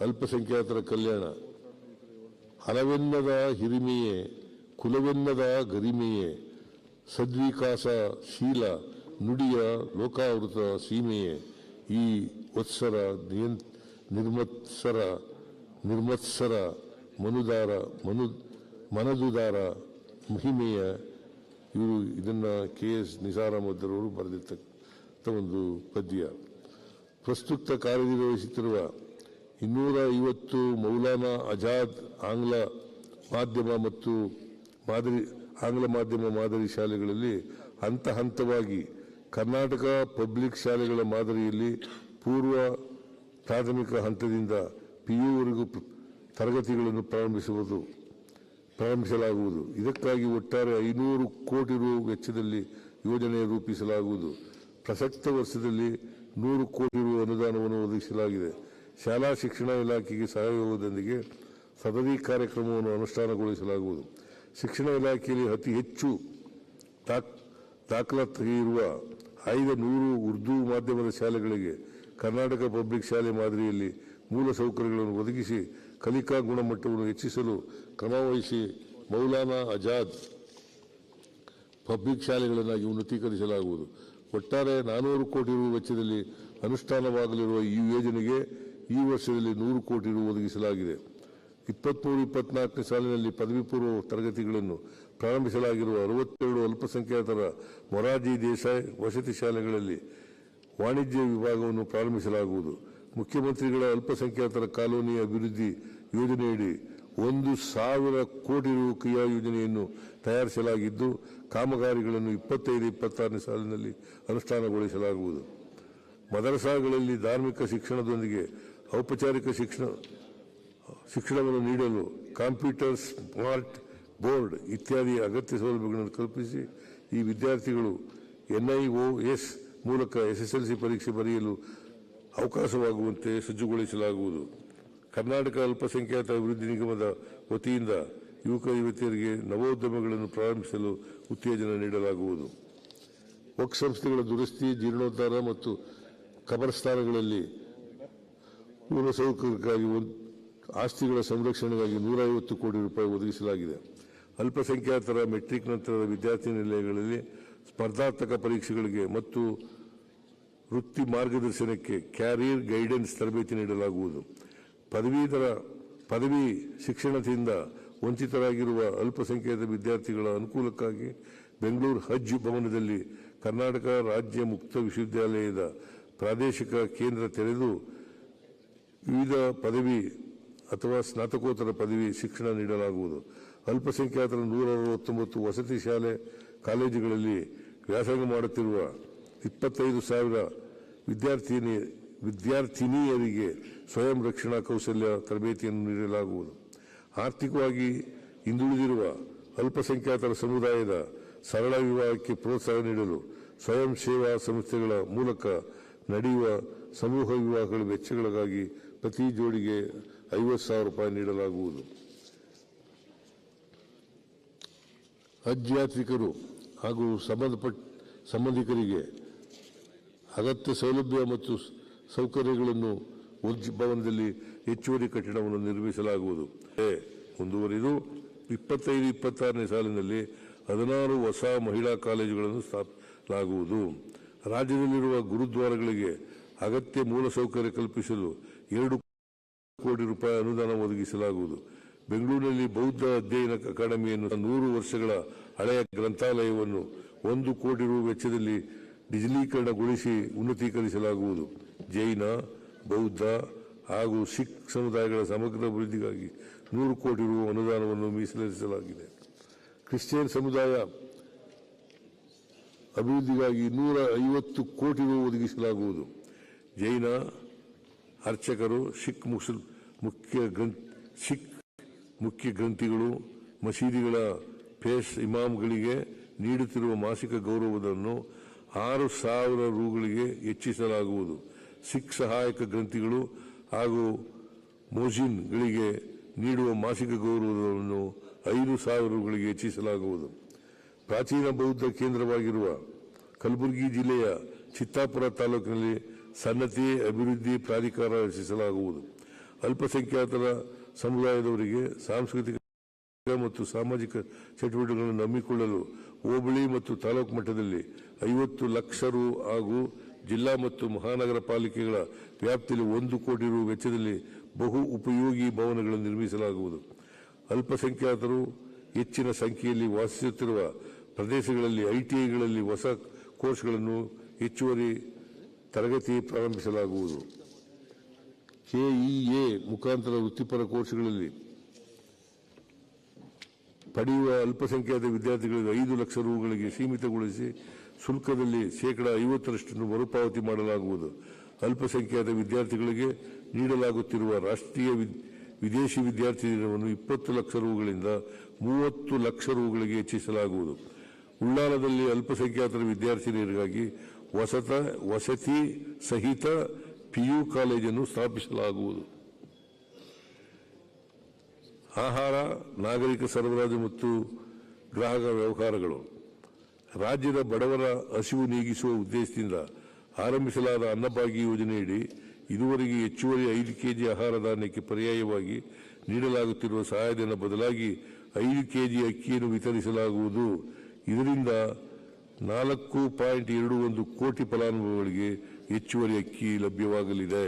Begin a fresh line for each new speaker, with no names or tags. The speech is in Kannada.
ಅಲ್ಪಸಂಖ್ಯಾತರ ಕಲ್ಯಾಣ. ಹಣವೆನ್ನದ ಹಿರಿಮೆಯೇ, ಕುಲವೆನ್ನದ ಗರಿಮೆಯೇ, ಸದ್ವಿಕಾಸ ಶೀಲ, ನುಡಿಯ ಲೋಕಾವೃತ ಸೀಮೆಯೇ, ಈ ವತ್ಸರ ನಿರ್ಮತ್ಸರ ನಿರ್ಮತ್ಸರ ಮನುದಾರ, ಮನು, ಮನದುದಾರ ಮಹಿಮೆಯ ಇವರು ಇದನ್ನು ಕೆ ಎಸ್ ನಿಸಾರ್ ಬರೆದಿರ್ತಕ್ಕಂಥ ಒಂದು ಪದ್ಯ. ಪ್ರಸ್ತುತ ಕಾರ್ಯನಿರ್ವಹಿಸುತ್ತಿರುವ ಇನ್ನೂರ ಐವತ್ತು ಮೌಲಾನಾ ಆಜಾದ್ ಆಂಗ್ಲ ಮಾಧ್ಯಮ ಮತ್ತು ಮಾದರಿ, ಆಂಗ್ಲ ಮಾಧ್ಯಮ ಮಾದರಿ ಶಾಲೆಗಳಲ್ಲಿ ಹಂತ ಹಂತವಾಗಿ ಕರ್ನಾಟಕ ಪಬ್ಲಿಕ್ ಶಾಲೆಗಳ ಮಾದರಿಯಲ್ಲಿ ಪೂರ್ವ ಪ್ರಾಥಮಿಕ ಹಂತದಿಂದ ಪಿ ಪಿಯುವರೆಗೂ ತರಗತಿಗಳನ್ನು ಪ್ರಾರಂಭಿಸುವುದು, ಪ್ರಾರಂಭಿಸಲಾಗುವುದು. ಇದಕ್ಕಾಗಿ ಒಟ್ಟಾರೆ ಐನೂರು ಕೋಟಿ ರು ವೆಚ್ಚದಲ್ಲಿ ಯೋಜನೆ ರೂಪಿಸಲಾಗುವುದು. ಪ್ರಸಕ್ತ ವರ್ಷದಲ್ಲಿ ನೂರು ಕೋಟಿ ರು ಅನುದಾನವನ್ನು ಒದಗಿಸಲಾಗಿದೆ. ಶಾಲಾ ಶಿಕ್ಷಣ ಇಲಾಖೆಗೆ ಸಹಯೋಗದೊಂದಿಗೆ ಸದರಿ ಕಾರ್ಯಕ್ರಮವನ್ನು ಅನುಷ್ಠಾನಗೊಳಿಸಲಾಗುವುದು. ಶಿಕ್ಷಣ ಇಲಾಖೆಯಲ್ಲಿ ಅತಿ ಹೆಚ್ಚು ದಾಖ್ ದಾಖಲಾತಿ ಇರುವ ಐದು ನೂರು ಉರ್ದು ಮಾಧ್ಯಮದ ಶಾಲೆಗಳಿಗೆ ಕರ್ನಾಟಕ ಪಬ್ಲಿಕ್ ಶಾಲೆ ಮಾದರಿಯಲ್ಲಿ ಮೂಲ ಸೌಕರ್ಯಗಳನ್ನು ಒದಗಿಸಿ ಕಲಿಕಾ ಗುಣಮಟ್ಟವನ್ನು ಹೆಚ್ಚಿಸಲು ಕ್ರಮವಹಿಸಿ ಮೌಲಾನಾ ಆಜಾದ್ ಪಬ್ಲಿಕ್ ಶಾಲೆಗಳನ್ನಾಗಿ ಉನ್ನತೀಕರಿಸಲಾಗುವುದು. ಒಟ್ಟಾರೆ ನಾನೂರು ಕೋಟಿ ರೂಪಾಯಿ ವೆಚ್ಚದಲ್ಲಿ ಅನುಷ್ಠಾನವಾಗಲಿರುವ ಈ ಯೋಜನೆಗೆ ಈ ವರ್ಷದಲ್ಲಿ ನೂರು ಕೋಟಿ ರು ಒದಗಿಸಲಾಗಿದೆ. ಇಪ್ಪತ್ಮೂರು, ಇಪ್ಪತ್ನಾಲ್ಕನೇ ಸಾಲಿನಲ್ಲಿ ಪದವಿ ಪೂರ್ವ ತರಗತಿಗಳನ್ನು ಪ್ರಾರಂಭಿಸಲಾಗಿರುವ ಅರವತ್ತೆರಡು ಅಲ್ಪಸಂಖ್ಯಾತರ ಮೊರಾರ್ಜಿ ದೇಸಾಯಿ ವಸತಿ ಶಾಲೆಗಳಲ್ಲಿ ವಾಣಿಜ್ಯ ವಿಭಾಗವನ್ನು ಪ್ರಾರಂಭಿಸಲಾಗುವುದು. ಮುಖ್ಯಮಂತ್ರಿಗಳ ಅಲ್ಪಸಂಖ್ಯಾತರ ಕಾಲೋನಿ ಅಭಿವೃದ್ಧಿ ಯೋಜನೆಯಡಿ ಒಂದು ಸಾವಿರ ಕೋಟಿ ರು ಕ್ರಿಯಾ ಯೋಜನೆಯನ್ನು ತಯಾರಿಸಲಾಗಿದ್ದು, ಕಾಮಗಾರಿಗಳನ್ನು ಇಪ್ಪತ್ತೈದು, ಇಪ್ಪತ್ತಾರನೇ ಸಾಲಿನಲ್ಲಿ ಅನುಷ್ಠಾನಗೊಳಿಸಲಾಗುವುದು. ಮದರಸಾಗಳಲ್ಲಿ ಧಾರ್ಮಿಕ ಶಿಕ್ಷಣದೊಂದಿಗೆ ಔಪಚಾರಿಕ ಶಿಕ್ಷಣ, ಶಿಕ್ಷಣವನ್ನು ನೀಡಲು ಕಂಪ್ಯೂಟರ್ ಸ್ಮಾರ್ಟ್ ಬೋರ್ಡ್ ಇತ್ಯಾದಿ ಅಗತ್ಯ ಸೌಲಭ್ಯಗಳನ್ನು ಕಲ್ಪಿಸಿ ಈ ವಿದ್ಯಾರ್ಥಿಗಳು ಎನ್ಐಒಎಸ್ ಮೂಲಕ ಎಸ್ಎಸ್ಎಲ್ಸಿ ಪರೀಕ್ಷೆ ಬರೆಯಲು ಅವಕಾಶವಾಗುವಂತೆ ಸಜ್ಜುಗೊಳಿಸಲಾಗುವುದು. ಕರ್ನಾಟಕ ಅಲ್ಪಸಂಖ್ಯಾತ ಅಭಿವೃದ್ಧಿ ನಿಗಮದ ವತಿಯಿಂದ ಯುವಕ ಯುವತಿಯರಿಗೆ ನವೋದ್ಯಮಗಳನ್ನು ಪ್ರಾರಂಭಿಸಲು ಉತ್ತೇಜನ ನೀಡಲಾಗುವುದು. ವಕ್ ಸಂಸ್ಥೆಗಳ ದುರಸ್ತಿ, ಜೀರ್ಣೋದ್ಧಾರ ಮತ್ತು ಕಬರಸ್ಥಾನಗಳಲ್ಲಿ ಮೂಲಸೌಕರ್ಯಕ್ಕಾಗಿ ಒಂದು ಆಸ್ತಿಗಳ ಸಂರಕ್ಷಣೆಗಾಗಿ ನೂರ ಐವತ್ತು ಕೋಟಿ ರೂಪಾಯಿ ಒದಗಿಸಲಾಗಿದೆ. ಅಲ್ಪಸಂಖ್ಯಾತರ ಮೆಟ್ರಿಕ್ ನಂತರದ ವಿದ್ಯಾರ್ಥಿ ನಿಲಯಗಳಲ್ಲಿ ಸ್ಪರ್ಧಾತ್ಮಕ ಪರೀಕ್ಷೆಗಳಿಗೆ ಮತ್ತು ವೃತ್ತಿ ಮಾರ್ಗದರ್ಶನಕ್ಕೆ ಕ್ಯಾರಿಯರ್ ಗೈಡೆನ್ಸ್ ತರಬೇತಿ ನೀಡಲಾಗುವುದು. ಪದವೀಧರ, ಪದವಿ ಶಿಕ್ಷಣದಿಂದ ವಂಚಿತರಾಗಿರುವ ಅಲ್ಪಸಂಖ್ಯಾತ ವಿದ್ಯಾರ್ಥಿಗಳ ಅನುಕೂಲಕ್ಕಾಗಿ ಬೆಂಗಳೂರು ಹಜ್ ಭವನದಲ್ಲಿ ಕರ್ನಾಟಕ ರಾಜ್ಯ ಮುಕ್ತ ವಿಶ್ವವಿದ್ಯಾಲಯದ ಪ್ರಾದೇಶಿಕ ಕೇಂದ್ರ ತೆರೆದು ವಿವಿಧ ಪದವಿ ಅಥವಾ ಸ್ನಾತಕೋತ್ತರ ಪದವಿ ಶಿಕ್ಷಣ ನೀಡಲಾಗುವುದು. ಅಲ್ಪಸಂಖ್ಯಾತರ ನೂರ ಅರವತ್ತೊಂಬತ್ತು ವಸತಿ ಶಾಲೆ ಕಾಲೇಜುಗಳಲ್ಲಿ ವ್ಯಾಸಂಗ ಮಾಡುತ್ತಿರುವ ಇಪ್ಪತ್ತೈದು ಸಾವಿರ ವಿದ್ಯಾರ್ಥಿನಿ, ವಿದ್ಯಾರ್ಥಿನಿಯರಿಗೆ ಸ್ವಯಂ ರಕ್ಷಣಾ ಕೌಶಲ್ಯ ತರಬೇತಿಯನ್ನು ನೀಡಲಾಗುವುದು. ಆರ್ಥಿಕವಾಗಿ ಹಿಂದುಳಿದಿರುವ ಅಲ್ಪಸಂಖ್ಯಾತರ ಸಮುದಾಯದ ಸರಳ ವಿವಾಹಕ್ಕೆ ಪ್ರೋತ್ಸಾಹ ನೀಡಲು ಸ್ವಯಂ ಸೇವಾ ಸಂಸ್ಥೆಗಳ ಮೂಲಕ ನಡೆಯುವ ಸಮೂಹ ವಿವಾಹಗಳ ವೆಚ್ಚಗಳಿಗಾಗಿ ಪ್ರತಿ ಜೋಡಿಗೆ ಐವತ್ತು ಸಾವಿರ ರೂಪಾಯಿ ನೀಡಲಾಗುವುದು. ಹಜ್ ಯಾತ್ರಿಕರು ಹಾಗೂ ಸಂಬಂಧಪಟ್ಟ ಸಂಬಂಧಿಕರಿಗೆ ಅಗತ್ಯ ಸೌಲಭ್ಯ ಮತ್ತು ಸೌಕರ್ಯಗಳನ್ನು ಉರ್ಜ್ ಭವನದಲ್ಲಿ ಹೆಚ್ಚುವರಿ ಕಟ್ಟಡವನ್ನು ನಿರ್ಮಿಸಲಾಗುವುದು. ಮುಂದುವರಿದು ಇಪ್ಪತ್ತೈದು, ಇಪ್ಪತ್ತಾರನೇ ಸಾಲಿನಲ್ಲಿ ಹದಿನಾರು ಹೊಸ ಮಹಿಳಾ ಕಾಲೇಜುಗಳನ್ನು ಸ್ಥಾಪಿಸಲಾಗುವುದು. ರಾಜ್ಯದಲ್ಲಿರುವ ಗುರುದ್ವಾರಗಳಿಗೆ ಅಗತ್ಯ ಮೂಲಸೌಕರ್ಯ ಕಲ್ಪಿಸಲು ಎರಡು ಕೋಟಿ ರೂಪಾಯಿ ಅನುದಾನ ಒದಗಿಸಲಾಗುವುದು. ಬೆಂಗಳೂರಿನಲ್ಲಿ ಬೌದ್ಧ ಅಧ್ಯಯನ ಅಕಾಡೆಮಿಯನ್ನು ನೂರು ವರ್ಷಗಳ ಹಳೆಯ ಗ್ರಂಥಾಲಯವನ್ನು ಒಂದು ಕೋಟಿ ರು ವೆಚ್ಚದಲ್ಲಿ ಡಿಜಿಟಲೀಕರಣಗೊಳಿಸಿ ಉನ್ನತೀಕರಿಸಲಾಗುವುದು. ಜೈನ, ಬೌದ್ಧ ಹಾಗೂ ಸಿಖ್ ಸಮುದಾಯಗಳ ಸಮಗ್ರ ಅಭಿವೃದ್ಧಿಗಾಗಿ ನೂರು ಕೋಟಿ ರು ಅನುದಾನವನ್ನು ಮೀಸಲಿರಿಸಲಾಗಿದೆ. ಕ್ರಿಶ್ಚಿಯನ್ ಸಮುದಾಯ ಅಭಿವೃದ್ಧಿಗಾಗಿ ನೂರ ಐವತ್ತು ಕೋಟಿ ರು ಒದಗಿಸಲಾಗುವುದು. ಜೈನ ಅರ್ಚಕರು, ಸಿಖ್ ಮುಸಲ್ ಮುಖ್ಯ ಗ್ರಂಥ, ಸಿಖ್ ಮುಖ್ಯ ಗ್ರಂಥಿಗಳು, ಮಸೀದಿಗಳ ಫೇಸ್ ಇಮಾಮ್ಗಳಿಗೆ ನೀಡುತ್ತಿರುವ ಮಾಸಿಕ ಗೌರವವನ್ನು ಆರು ಸಾವಿರ ರೂಗಳಿಗೆ ಹೆಚ್ಚಿಸಲಾಗುವುದು. ಸಿಖ್ ಸಹಾಯಕ ಗ್ರಂಥಿಗಳು ಹಾಗೂ ಮೋಜಿನ್ಗಳಿಗೆ ನೀಡುವ ಮಾಸಿಕ ಗೌರವವನ್ನು ಐದು ಸಾವಿರ ರೂಗಳಿಗೆ ಹೆಚ್ಚಿಸಲಾಗುವುದು. ಪ್ರಾಚೀನ ಬೌದ್ಧ ಕೇಂದ್ರವಾಗಿರುವ ಕಲಬುರಗಿ ಜಿಲ್ಲೆಯ ಚಿತ್ತಾಪುರ ತಾಲೂಕಿನಲ್ಲಿ ಸನ್ನತಿ ಅಭಿವೃದ್ಧಿ, ಪ್ರಾಧಿಕಾರ ರಚಿಸಲಾಗುವುದು. ಅಲ್ಪಸಂಖ್ಯಾತರ ಸಮುದಾಯದವರಿಗೆ ಸಾಂಸ್ಕೃತಿಕ ಮತ್ತು ಸಾಮಾಜಿಕ ಚಟುವಟಿಕೆಗಳನ್ನು ನಂಬಿಕೊಳ್ಳಲು ಹೋಬಳಿ ಮತ್ತು ತಾಲೂಕು ಮಟ್ಟದಲ್ಲಿ ಐವತ್ತು ಲಕ್ಷ ರು ಹಾಗೂ ಜಿಲ್ಲಾ ಮತ್ತು ಮಹಾನಗರ ಪಾಲಿಕೆಗಳ ವ್ಯಾಪ್ತಿಯಲ್ಲಿ ಒಂದು ಕೋಟಿ ರು ವೆಚ್ಚದಲ್ಲಿ ಬಹು ಉಪಯೋಗಿ ಭವನಗಳನ್ನು ನಿರ್ಮಿಸಲಾಗುವುದು. ಅಲ್ಪಸಂಖ್ಯಾತರು ಹೆಚ್ಚಿನ ಸಂಖ್ಯೆಯಲ್ಲಿ ವಾಸಿಸುತ್ತಿರುವ ಪ್ರದೇಶಗಳಲ್ಲಿ, ಐಟಿಐಗಳಲ್ಲಿ ಹೊಸ ಕೋರ್ಸ್ಗಳನ್ನು ಹೆಚ್ಚುವರಿ ತರಗತಿ ಪ್ರಾರಂಭಿಸಲಾಗುವುದು. ಕೆಇಎ ಮುಖಾಂತರ ವೃತ್ತಿಪರ ಕೋರ್ಸ್ಗಳಲ್ಲಿ ಪಡೆಯುವ ಅಲ್ಪಸಂಖ್ಯಾತ ವಿದ್ಯಾರ್ಥಿಗಳಿಗೆ ಐದು ಲಕ್ಷ ರೂಗಳಿಗೆ ಸೀಮಿತಗೊಳಿಸಿ ಶುಲ್ಕದಲ್ಲಿ ಶೇಕಡ ಐವತ್ತರಷ್ಟನ್ನು ಮರುಪಾವತಿ ಮಾಡಲಾಗುವುದು. ಅಲ್ಪಸಂಖ್ಯಾತ ವಿದ್ಯಾರ್ಥಿಗಳಿಗೆ ನೀಡಲಾಗುತ್ತಿರುವ ರಾಷ್ಟ್ರೀಯ ವಿದ್- ವಿದೇಶಿ ವಿದ್ಯಾರ್ಥಿ ದಿನವನ್ನು ಇಪ್ಪತ್ತು ಲಕ್ಷ ರೂಗಳಿಂದ ಮೂವತ್ತು ಲಕ್ಷ ರೂಗಳಿಗೆ ಹೆಚ್ಚಿಸಲಾಗುವುದು. ಉಳ್ಳಾಲದಲ್ಲಿ ಅಲ್ಪಸಂಖ್ಯಾತರ ವಿದ್ಯಾರ್ಥಿನಿಯರಿಗಾಗಿ ವಸತ, ವಸತಿ ಸಹಿತ ಪಿಯು ಕಾಲೇಜನ್ನು ಸ್ಥಾಪಿಸಲಾಗುವುದು. ಆಹಾರ, ನಾಗರಿಕ ಸರಬರಾಜು ಮತ್ತು ಗ್ರಾಹಕ ವ್ಯವಹಾರಗಳು. ರಾಜ್ಯದ ಬಡವರ ಹಸಿವು ನೀಗಿಸುವ ಉದ್ದೇಶದಿಂದ ಆರಂಭಿಸಲಾದ ಅನ್ನಭಾಗ್ಯ ಯೋಜನೆಯಡಿ ಇದುವರೆಗೆ ಹೆಚ್ಚುವರಿ ಐದು ಕೆಜಿ ಆಹಾರ ಧಾನ್ಯಕ್ಕೆ ಪರ್ಯಾಯವಾಗಿ ನೀಡಲಾಗುತ್ತಿರುವ ಸಹಾಯಧನ ಬದಲಾಗಿ ಐದು ಕೆಜಿ ಅಕ್ಕಿಯನ್ನು ವಿತರಿಸಲಾಗುವುದು. ಇದರಿಂದ ನಾಲ್ಕು ಪಾಯಿಂಟ್ ಎರಡು ಒಂದು ಕೋಟಿ ಫಲಾನುಭವಿಗಳಿಗೆ ಹೆಚ್ಚುವರಿ ಅಕ್ಕಿ ಲಭ್ಯವಾಗಲಿದೆ.